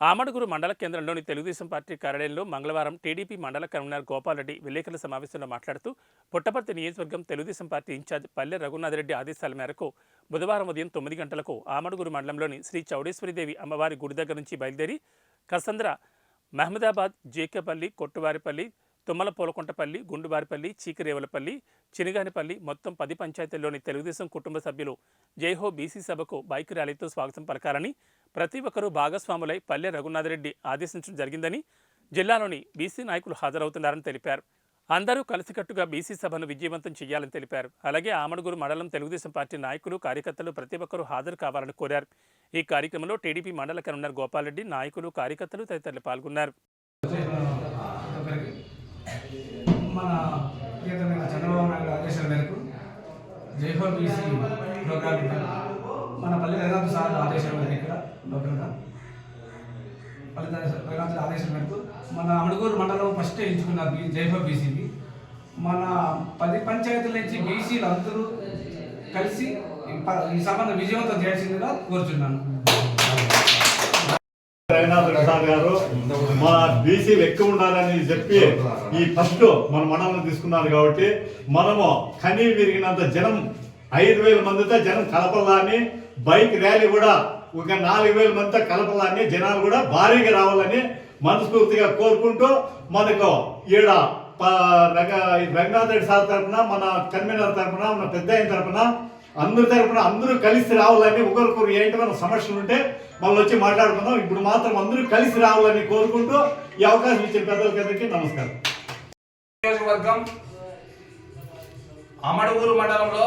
ఆమడుగురు మండల కేంద్రంలోని తెలుగుదేశం పార్టీ కార్యాలయంలో మంగళవారం టీడీపీ మండల కన్వీనర్ గోపాలరెడ్డి విలేకరుల సమావేశంలో మాట్లాడుతూ పుట్టపర్తి నియోజకవర్గం తెలుగుదేశం పార్టీ ఇన్ఛార్జ్ పల్లె రఘునాథరెడ్డి ఆదేశాల మేరకు బుధవారం ఉదయం తొమ్మిది గంటలకు ఆమడుగురు మండలంలోని శ్రీ చౌడేశ్వరిదేవి అమ్మవారి గుడి దగ్గర నుంచి బయలుదేరి కసంద్ర మహమ్మదాబాద్ జేకేపల్లి కొట్టువారిపల్లి తుమ్మల పూలకుంటపల్లి గుండుబారిపల్లి చీకిరేవలపల్లి చినిగానిపల్లి మొత్తం పది పంచాయతీల్లోని తెలుగుదేశం కుటుంబ సభ్యులు జైహో బీసీ సభకు బైక్ ర్యాలీతో స్వాగతం పలకాలని ప్రతి ఒక్కరూ భాగస్వాములై పల్లె రఘునాథరెడ్డి ఆదేశించడం జరిగిందని జిల్లాలోని బీసీ నాయకులు హాజరవుతున్నారని తెలిపారు. అందరూ కలిసికట్టుగా బీసీ సభను విజయవంతం చేయాలని తెలిపారు. అలాగే ఆమడుగురు మండలం తెలుగుదేశం పార్టీ నాయకులు కార్యకర్తలు ప్రతి ఒక్కరూ హాజరు కావాలని కోరారు. ఈ కార్యక్రమంలో టీడీపీ మండల కన్వీనర్ గోపాల్రెడ్డి నాయకులు కార్యకర్తలు తదితరులు పాల్గొన్నారు. మన ప్రియతమైన చంద్రబాబు నాయుడు ఆదేశాల మేరకు జైహో బీసీ ప్రోగ్రామ్ మన పల్లె రైతాంత సార్ ఆదేశాల మేరకు ఇక్కడ లోకల్గా పల్లె రైతాంత ఆదేశాల మేరకు మన అమడుగూరు మండలం ఫస్ట్ ఎంచుకున్నారు బీ జైహో బీసీకి మన పది పంచాయతీల నుంచి బీసీలు అందరూ కలిసి ఈ ప- ఈ సభను విజయవంతం చేయాల్సిందిగా కోరుచున్నాను. రఘునాథ్ ప్రసాద్ గారు మా బీసీలు ఎక్కువ ఉండాలని చెప్పి ఈ ఫస్ట్ మన మండలం తీసుకున్నారు కాబట్టి మనము కనీ విరిగినంత జనం ఐదు వేల మందితో జనం కలపలాని బైక్ ర్యాలీ కూడా ఒక నాలుగు వేల మందితో కలపలాని జనాలు కూడా భారీగా రావాలని మనస్ఫూర్తిగా కోరుకుంటూ మనకు ఈడ రంగనాథ్ రెడ్డి సార్ తరఫున మన కన్వీనర్ తరఫున మన పెద్ద ఆయన తరఫున అందరి తరపున అందరూ కలిసి రావాలని ఒకరికొకరు ఏంటి మన సమస్యలు ఉంటే మళ్ళీ వచ్చి మాట్లాడుకుందాం. ఇప్పుడు మాత్రం అందరూ కలిసి రావాలని కోరుకుంటూ ఈ అవకాశం ఇచ్చిన పెద్దలకి నమస్కారం. నియోజకవర్గం అమడుగురు మండలంలో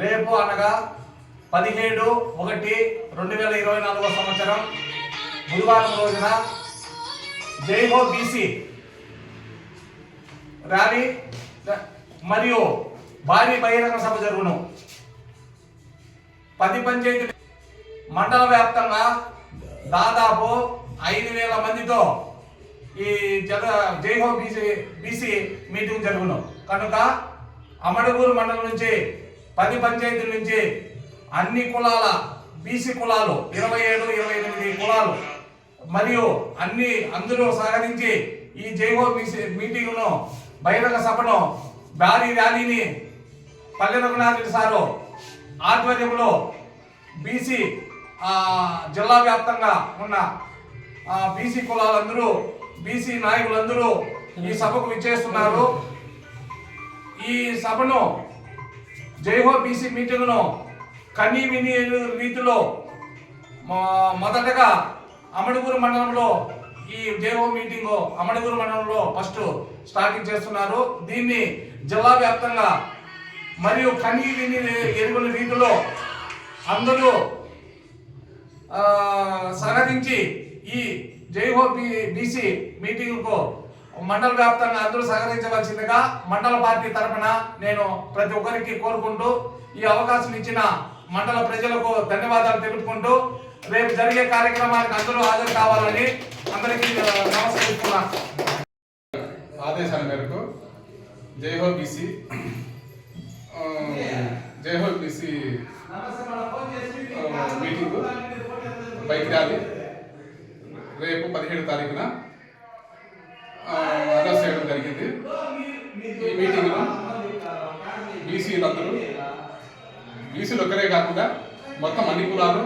రేపు అనగా పదిహేడు ఒకటి రెండు వేల ఇరవై నాలుగో సంవత్సరం బుధవారం రోజున జైహో బీసీ ర్యాలీ మరియు భారీ బహిరంగ సభ జరుగును. పది పంచాయతీ మండల వ్యాప్తంగా దాదాపు ఐదు వేల మందితో ఈ జగ జైహో బీసీ బీసీ మీటింగ్ జరుగును. కనుక అమడగూరు మండలం నుంచి పది పంచాయతీల నుంచి అన్ని కులాల బీసీ కులాలు ఇరవై ఏడు ఇరవై ఎనిమిది కులాలు మరియు అన్ని అందరూ సహకరించి ఈ జైహో బీసీ మీటింగ్ను బహిరంగ సభను భారీ ర్యాలీని పల్లె రఘునాథుడి సారు ఆధ్వర్యంలో బీసీ జిల్లా వ్యాప్తంగా ఉన్న బీసీ కులాలందరూ బీసీ నాయకులందరూ ఈ సభకు విచ్చేస్తున్నారు. ఈ సభను జైహో బీసీ మీటింగ్ను కనీ విని రీతిలో మొదటగా అమడుగురు మండలంలో ఈ జైహో మీటింగ్ అమడుగురు మండలంలో ఫస్ట్ స్టార్టింగ్ చేస్తున్నారు. దీన్ని జిల్లా వ్యాప్తంగా మరియు కనీ విని ఎరుగుని రీతిలో అందరూ సహకరించి ఈ జైహో బీసీ మీటింగ్కు మండల వ్యాప్తంగా అందరూ సహకరించవలసిందిగా మండల పార్టీ తరఫున నేను ప్రతి ఒక్కరికి కోరుకుంటూ ఈ అవకాశం ఇచ్చిన మండల ప్రజలకు ధన్యవాదాలు తెలుపుకుంటూ రేపు జరిగే కార్యక్రమానికి అందరూ హాజరు కావాలని అందరికీ నమస్కరిస్తున్నాను. ఆదేశాల మేరకు జైహో బీసీ జైహో బీసీ మీటింగ్ బైక్ ర్యాలీ రేపు పదిహేడు తారీఖున ఆ, అనౌన్స్ చేయడం జరిగింది. ఈ మీటింగ్లో బీసీలందరూ బీసీలు ఒక్కరే కాకుండా మొత్తం అన్ని కులాలు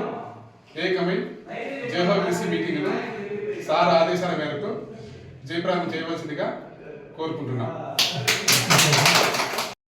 ఏకమై జైహో బీసీ మీటింగ్ను సార్ ఆదేశాల మేరకు జయప్రాంతం చేయవలసిందిగా కోరుకుంటున్నాం.